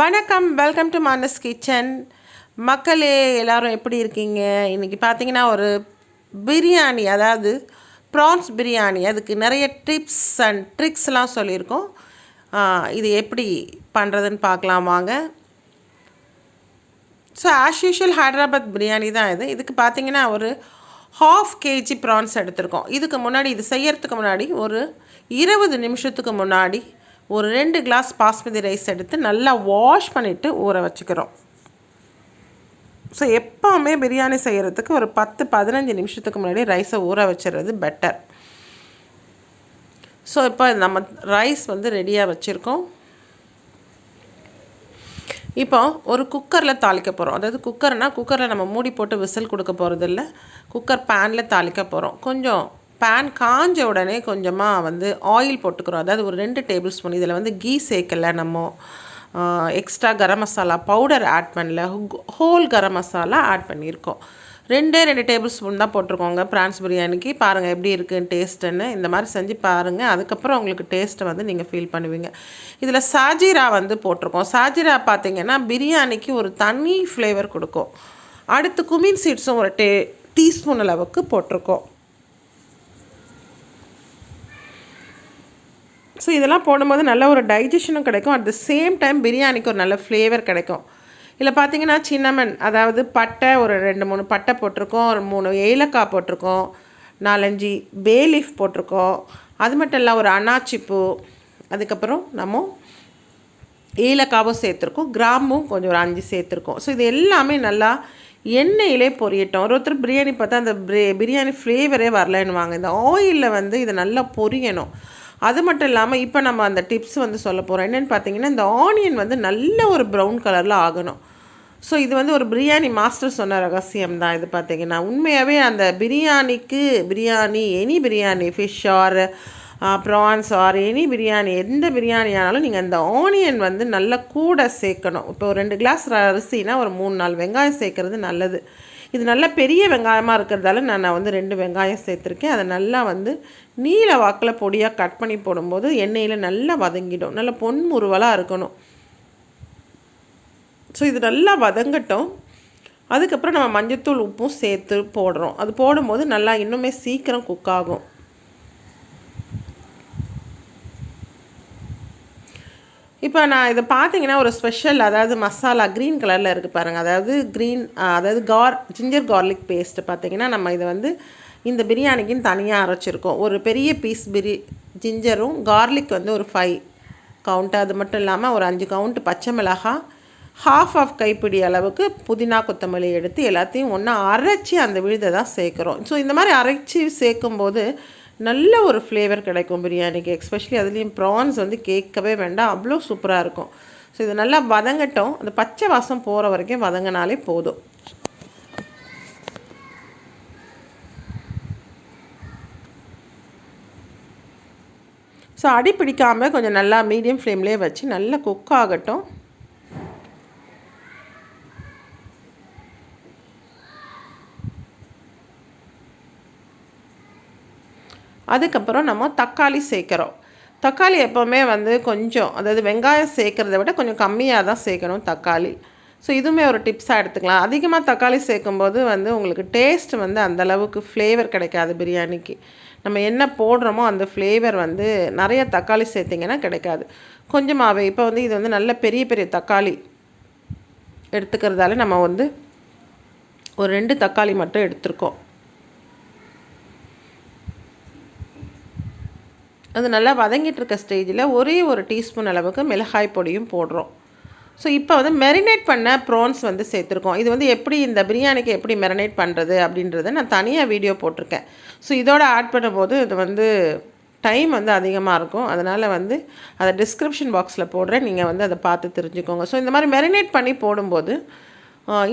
வணக்கம் welcome to Manas kitchen மக்களே எல்லோரும் எப்படி இருக்கீங்க? இன்றைக்கி பார்த்தீங்கன்னா ஒரு பிரியாணி அதாவது ப்ரான்ஸ் பிரியாணி. அதுக்கு நிறைய டிப்ஸ் அண்ட் ட்ரிக்ஸ்லாம் சொல்லியிருக்கோம். இது எப்படி பண்ணுறதுன்னு பார்க்கலாம் வாங்க. So as usual Hyderabad biryani தான் இது. இதுக்கு பார்த்தீங்கன்னா ஒரு ஹாஃப் கேஜி ப்ரான்ஸ் எடுத்திருக்கோம். இதுக்கு முன்னாடி இது செய்யறதுக்கு முன்னாடி ஒரு இருபது நிமிஷத்துக்கு முன்னாடி ஒரு ரெண்டு கிளாஸ் பாஸ்மதி ரைஸ் எடுத்து நல்லா வாஷ் பண்ணிவிட்டு ஊற வச்சுக்கிறோம். ஸோ எப்போவுமே பிரியாணி செய்கிறதுக்கு ஒரு பத்து பதினஞ்சு நிமிஷத்துக்கு முன்னாடி ரைஸை ஊற வச்சுறது பெட்டர் ஸோ இப்போ நம்ம ரைஸ் வந்து ரெடியாக வச்சுருக்கோம். இப்போ ஒரு குக்கரில் தாளிக்க போகிறோம் அதாவது குக்கர்னால் குக்கரில் நம்ம மூடி போட்டு விசில் கொடுக்க போகிறதில்ல குக்கர் பேனில் தாளிக்க போகிறோம் கொஞ்சம் பேன் காஞ்ச உடனே கொஞ்சமாக வந்து ஆயில் போட்டுக்கிறோம். அதாவது ஒரு ரெண்டு டேபிள் ஸ்பூன் இதில் வந்து கீ சேர்க்கலை நம்ம. Extra garam masala powder add பண்ணல. ஹோல் கரம் மசாலா ஆட் பண்ணியிருக்கோம். ரெண்டே ரெண்டு டேபிள் ஸ்பூன் தான் போட்டிருக்கோங்க ப்ரான்ஸ் பிரியாணிக்கு. பாருங்கள் எப்படி இருக்குன்னு டேஸ்ட்டுன்னு இந்த மாதிரி செஞ்சு பாருங்கள் அதுக்கப்புறம் உங்களுக்கு டேஸ்ட்டை வந்து நீங்கள் ஃபீல் பண்ணுவீங்க. இதில் சாஜீரா வந்து போட்டிருக்கோம். சாஜிரா பார்த்தீங்கன்னா பிரியாணிக்கு ஒரு தனி ஃப்ளேவர் கொடுக்கும். அடுத்து குமின் சீட்ஸும் ஒரு டே டீஸ்பூன் அளவுக்கு போட்டிருக்கோம். ஸோ இதெல்லாம் போடும்போது நல்ல ஒரு டைஜஷனும் கிடைக்கும். அட் த சேம் டைம் பிரியாணிக்கு ஒரு நல்ல ஃப்ளேவர் கிடைக்கும். இதில் பார்த்தீங்கன்னா சின்னமன் அதாவது பட்டை ஒரு ரெண்டு மூணு பட்டை போட்டிருக்கோம். ஒரு மூணு ஏலக்காய் போட்டிருக்கோம். நாலஞ்சு பே லீஃப் போட்டிருக்கோம். அது மட்டும் இல்லை ஒரு அனாச்சிப்பூ அதுக்கப்புறம் நம்ம ஏலக்காவும் சேர்த்துருக்கோம். கிராம்பும் கொஞ்சம் ஒரு அஞ்சு சேர்த்துருக்கோம். ஸோ இது எல்லாமே நல்லா எண்ணெயிலே பொரியட்டும். ஒரு ஒருத்தர் பிரியாணி பார்த்தா அந்த பிரியாணி ஃப்ளேவரே வரலன்னுவாங்க. இந்த ஆயிலில் வந்து இதை நல்லா பொரியணும். அது மட்டும் இல்லாமல் இப்போ நம்ம அந்த டிப்ஸ் வந்து சொல்ல போகிறோம் என்னென்னு பார்த்தீங்கன்னா இந்த ஆனியன் வந்து நல்ல ஒரு ப்ரௌன் கலரில் ஆகணும். ஸோ இது வந்து ஒரு பிரியாணி மாஸ்டர் சொன்ன ரகசியம் தான் இது பார்த்தீங்கன்னா உண்மையாகவே அந்த பிரியாணிக்கு biryani any biryani fish or prawns or any biryani எந்த பிரியாணி ஆனாலும் நீங்கள் அந்த ஆனியன் வந்து நல்லா கூட சேர்க்கணும். இப்போ ஒரு ரெண்டு கிளாஸ் அரிசினா ஒரு மூணு நாள் வெங்காயம் சேர்க்கறது நல்லது. இது நல்லா பெரிய வெங்காயமாக இருக்கிறதால நான் நான் வந்து ரெண்டு வெங்காயம் சேர்த்துருக்கேன். அதை நல்லா வந்து நீல வாக்கில் பொடியாக கட் பண்ணி போடும்போது எண்ணெயில் நல்லா வதங்கிடும். நல்லா பொன் முறுவலாக இருக்கணும். ஸோ இது நல்லா வதங்கட்டும். அதுக்கப்புறம் நம்ம மஞ்சத்தூள் உப்பும் சேர்த்து போடுறோம். அது போடும்போது நல்லா இன்னுமே சீக்கிரம் குக் ஆகும். இப்போ நான் இதை பார்த்தீங்கன்னா ஒரு ஸ்பெஷல் அதாவது மசாலா க்ரீன் கலரில் இருக்குது பாருங்கள் அதாவது க்ரீன் அதாவது கார் ஜிஞ்சர் கார்லிக் பேஸ்ட்டு பார்த்தீங்கன்னா நம்ம இதை வந்து இந்த பிரியாணிக்குன்னு தனியாக அரைச்சிருக்கோம். ஒரு பெரிய பீஸ் பிரி ஜிஞ்சரும் கார்லிக் வந்து ஒரு ஃபைவ் கவுண்ட் அது மட்டும் இல்லாமல் ஒரு அஞ்சு கவுண்ட் பச்சை மிளகாய் ஹாஃப் ஆஃப் கைப்பிடி அளவுக்கு புதினா கொத்தமல்லி எடுத்து எல்லாத்தையும் ஒன்றா அரைச்சி அந்த விழுதை தான் சேர்க்குறோம். ஸோ இந்த மாதிரி அரைச்சி சேர்க்கும்போது நல்ல ஒரு ஃப்ளேவர் கிடைக்கும் பிரியாணிக்கு எஸ்பெஷலி அதுலேயும் ப்ரான்ஸ் வந்து கேட்கவே வேண்டாம். அவ்வளோ சூப்பராக இருக்கும். ஸோ இது நல்லா வதங்கட்டும். அந்த பச்சை வாசம் போகிற வரைக்கும் வதங்கினாலே போதும். ஸோ அடி பிடிக்காமல் கொஞ்சம் நல்லா மீடியம் ஃப்ளேம்லேயே வச்சு நல்லா குக் ஆகட்டும். அதுக்கப்புறம் நம்ம தக்காளி சேர்க்குறோம். தக்காளி எப்போவுமே வந்து கொஞ்சம் அதாவது வெங்காயம் சேர்க்குறத விட கொஞ்சம் கம்மியாக தான் சேர்க்கணும் தக்காளி. ஸோ இதுவுமே ஒரு டிப்ஸாக எடுத்துக்கலாம். அதிகமாக தக்காளி சேர்க்கும்போது வந்து உங்களுக்கு டேஸ்ட் வந்து அந்தளவுக்கு ஃப்ளேவர் கிடைக்காது பிரியாணிக்கு. நம்ம என்ன போடுறோமோ அந்த ஃப்ளேவர் வந்து நிறைய தக்காளி சேர்த்திங்கன்னா கிடைக்காது. கொஞ்சமாகவே இப்போ வந்து இது வந்து நல்ல பெரிய பெரிய தக்காளி எடுத்துக்கிறதால நம்ம வந்து ஒரு ரெண்டு தக்காளி மட்டும் எடுத்திருக்கோம். அது நல்லா வதங்கிட்டு இருக்க ஸ்டேஜில் ஒரே ஒரு டீஸ்பூன் அளவுக்கு மிளகாய் பொடியும் போடுறோம். ஸோ இப்போ வந்து மெரினேட் பண்ண ப்ரான்ஸ் வந்து சேர்த்துருக்கோம். இது வந்து எப்படி இந்த பிரியாணிக்கு எப்படி மெரினேட் பண்ணுறது அப்படின்றத நான் தனியாக வீடியோ போட்டிருக்கேன். ஸோ இதோட ஆட் பண்ணும்போது இது வந்து டைம் வந்து அதிகமாக இருக்கும். அதனால் வந்து அதை டிஸ்கிரிப்ஷன் பாக்ஸில் போடுறேன். நீங்கள் வந்து அதை பார்த்து தெரிஞ்சுக்கோங்க. ஸோ இந்த மாதிரி மெரினேட் பண்ணி போடும்போது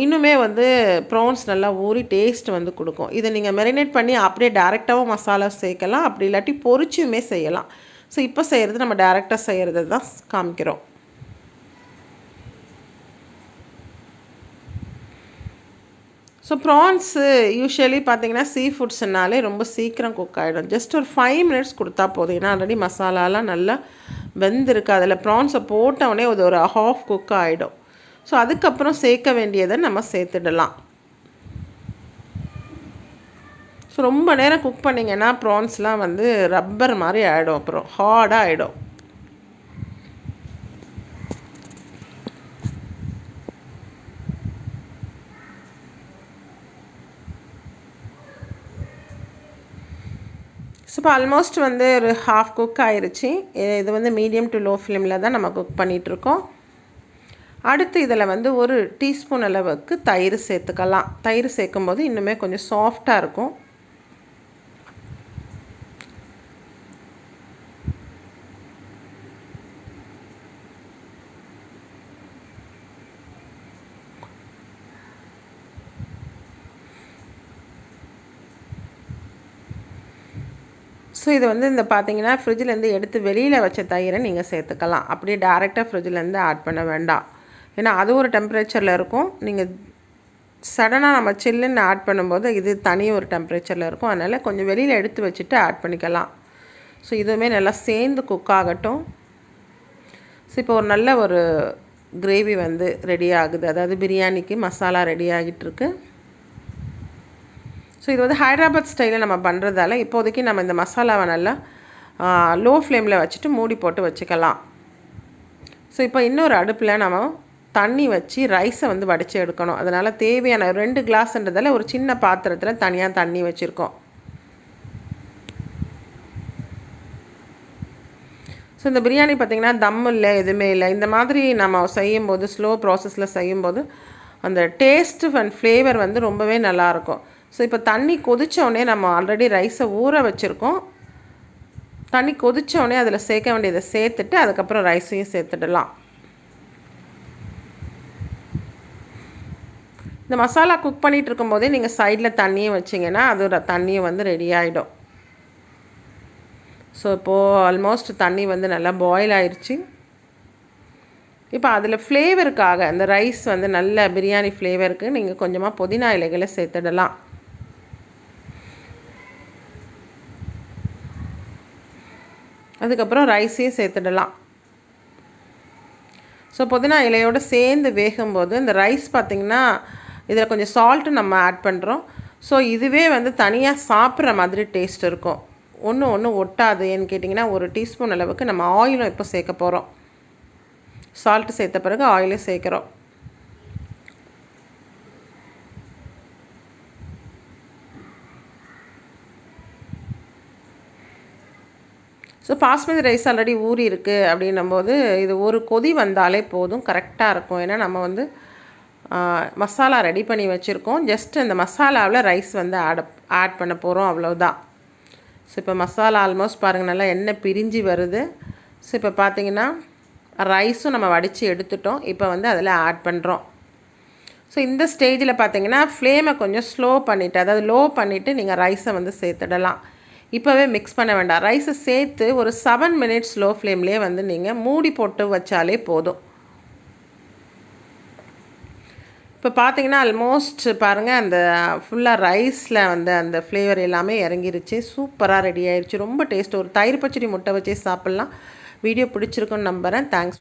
இன்னுமே வந்து ப்ரான்ஸ் நல்லா ஊறி டேஸ்ட் வந்து கொடுக்கும். இதை நீங்கள் மெரினேட் பண்ணி அப்படியே டேரெக்டாகவும் மசாலா சேர்க்கலாம். அப்படி இல்லாட்டி பொரிச்சுமே செய்யலாம். ஸோ இப்போ செய்கிறது நம்ம டேரெக்டாக செய்கிறது தான் காமிக்கிறோம். ஸோ ப்ரான்ஸு யூஸ்வலி பார்த்தீங்கன்னா சீ ஃபுட்ஸ்னாலே ரொம்ப சீக்கிரம் குக் ஆகிடும் ஜஸ்ட் ஒரு ஃபைவ் மினிட்ஸ் கொடுத்தா போதும். ஏன்னா ஆல்ரெடி மசாலாலாம் நல்லா வெந்திருக்கு. அதில் ப்ரான்ஸை போட்டவுடனே அது ஒரு ஹாஃப் குக் ஆகிடும் ஸோ அதுக்கப்புறம் சேர்க்க வேண்டியதை நம்ம சேர்த்துடலாம். ஸோ ரொம்ப நேரம் குக் பண்ணிங்கன்னா ப்ரான்ஸ்லாம் வந்து ரப்பர் மாதிரி ஆகிடும் அப்புறம். ஹார்டாக ஆகிடும் ஸோ இப்போ ஆல்மோஸ்ட் வந்து ஒரு ஹாஃப் குக் ஆயிடுச்சு இது வந்து மீடியம் டு லோ ஃப்ளேமில் தான் நம்ம குக் பண்ணிகிட்ருக்கோம் அடுத்து இதில் வந்து ஒரு டீஸ்பூன் அளவுக்கு தயிர் சேர்த்துக்கலாம். தயிர் சேர்க்கும் போது இன்னுமே கொஞ்சம் சாஃப்டாக இருக்கும். ஸோ இது வந்து இந்த பார்த்தீங்கன்னா ஃப்ரிட்ஜிலேருந்து எடுத்து வெளியில் வச்ச தயிரை நீங்கள் சேர்த்துக்கலாம். அப்படியே டேரெக்டாக ஃப்ரிட்ஜிலேருந்து ஆட் பண்ண வேண்டாம். ஏன்னா அது ஒரு டெம்பரேச்சரில் இருக்கும். நீங்கள் சடனாக நம்ம சில்லுன்னு ஆட் பண்ணும்போது இது தனி ஒரு டெம்பரேச்சரில் இருக்கும். அதனால் கொஞ்சம் வெளியில் எடுத்து வச்சுட்டு ஆட் பண்ணிக்கலாம். ஸோ இதுவுமே நல்லா சேர்ந்து குக் ஆகட்டும். ஸோ இப்போ ஒரு நல்ல ஒரு கிரேவி வந்து ரெடி ஆகுது. அதாவது பிரியாணிக்கு மசாலா ரெடி ஆகிட்டுருக்கு. ஸோ இது வந்து ஹைதராபாத் ஸ்டைலில் நம்ம பண்ணுறதால இப்போதைக்கு நம்ம இந்த மசாலாவை நல்லா லோ ஃப்ளேமில் வச்சுட்டு மூடி போட்டு வச்சுக்கலாம். ஸோ இப்போ இன்னொரு அடுப்பில் நம்ம தண்ணி வச்சு ரைஸை வந்து வடித்து எடுக்கணும். அதனால் தேவையான ரெண்டு கிளாஸ்ன்றதால ஒரு சின்ன பாத்திரத்தில் தனியாக தண்ணி வச்சுருக்கோம். ஸோ இந்த பிரியாணி பார்த்திங்கன்னா தம் இல்லை எதுவுமே இல்லை. இந்த மாதிரி நம்ம செய்யும்போது ஸ்லோ ப்ராசஸில் செய்யும்போது அந்த டேஸ்ட்டு அண்ட் ஃப்ளேவர் வந்து ரொம்பவே நல்லாயிருக்கும் ஸோ இப்போ தண்ணி கொதித்தோடனே நம்ம ஆல்ரெடி ரைஸை ஊற வச்சுருக்கோம். தண்ணி கொதித்தோடனே அதில் சேர்க்க வேண்டியதை சேர்த்துட்டு அதுக்கப்புறம் ரைஸையும் சேர்த்துடலாம். இந்த மசாலா குக் பண்ணிகிட்டு இருக்கும்போதே நீங்கள் சைடில் தண்ணியும் வச்சிங்கன்னா அது தண்ணியும் வந்து ரெடி ஆகிடும் ஸோ இப்போது ஆல்மோஸ்ட் தண்ணி வந்து நல்லா பாயில் ஆயிடுச்சு இப்போ அதில் ஃப்ளேவருக்காக அந்த ரைஸ் வந்து நல்ல பிரியாணி ஃப்ளேவருக்கு நீங்கள் கொஞ்சமாக புதினா இலைகளை சேர்த்துடலாம். அதுக்கப்புறம் ரைஸையும் சேர்த்துடலாம். ஸோ புதினா இலையோடு சேர்ந்து வேகும்போது இந்த ரைஸ் பார்த்திங்கன்னா இதில் கொஞ்சம் சால்ட்டு நம்ம ஆட் பண்ணுறோம் ஸோ இதுவே வந்து தனியாக சாப்பிட்ற மாதிரி டேஸ்ட் இருக்கும். ஒன்று ஒன்று ஒட்டாது. ஏன்னு கேட்டிங்கன்னா ஒரு டீஸ்பூன் அளவுக்கு நம்ம ஆயிலும் இப்போ சேர்க்க போகிறோம் சால்ட்டு சேர்த்த பிறகு ஆயிலும் சேர்க்குறோம். ஸோ பாஸ்மதி ரைஸ் ஆல்ரெடி ஊறி இருக்குது அப்படின்னும் போது இது ஒரு கொதி வந்தாலே போதும். கரெக்டாக இருக்கும். ஏன்னா நம்ம வந்து மசாலா ரெடி பண்ணி வச்சுருக்கோம். ஜஸ்ட் அந்த மசாலாவில் ரைஸ் வந்து ஆட் ஆட் பண்ண போகிறோம் அவ்வளோதான் ஸோ இப்போ மசாலா ஆல்மோஸ்ட் பாருங்கள் நல்லா எண்ணெய் பிரிஞ்சு வருது. ஸோ இப்போ பார்த்தீங்கன்னா ரைஸும் நம்ம வடித்து எடுத்துட்டோம். இப்போ வந்து அதில் ஆட் பண்ணுறோம் ஸோ இந்த ஸ்டேஜில் பார்த்தீங்கன்னா ஃப்ளேமை கொஞ்சம் ஸ்லோ பண்ணிவிட்டு அதாவது லோ பண்ணிவிட்டு நீங்கள் ரைஸை வந்து சேர்த்துடலாம். இப்போவே மிக்ஸ் பண்ண வேண்டாம். ரைஸை சேர்த்து ஒரு செவன் மினிட்ஸ் லோ ஃப்ளேம்லேயே வந்து நீங்கள் மூடி போட்டு வச்சாலே போதும். இப்போ பார்த்தீங்கன்னா ஆல்மோஸ்ட் பாருங்கள் அந்த ஃபுல்லாக ரைஸில் வந்து அந்த ஃப்ளேவர் எல்லாமே இறங்கிருச்சு. சூப்பராக ரெடி ஆயிடுச்சு ரொம்ப டேஸ்ட் ஒரு தயிர் பச்சடி முட்டை வச்சே சாப்பிட்லாம். வீடியோ பிடிச்சிருக்குன்னு நம்புகிறேன் தேங்க்ஸ்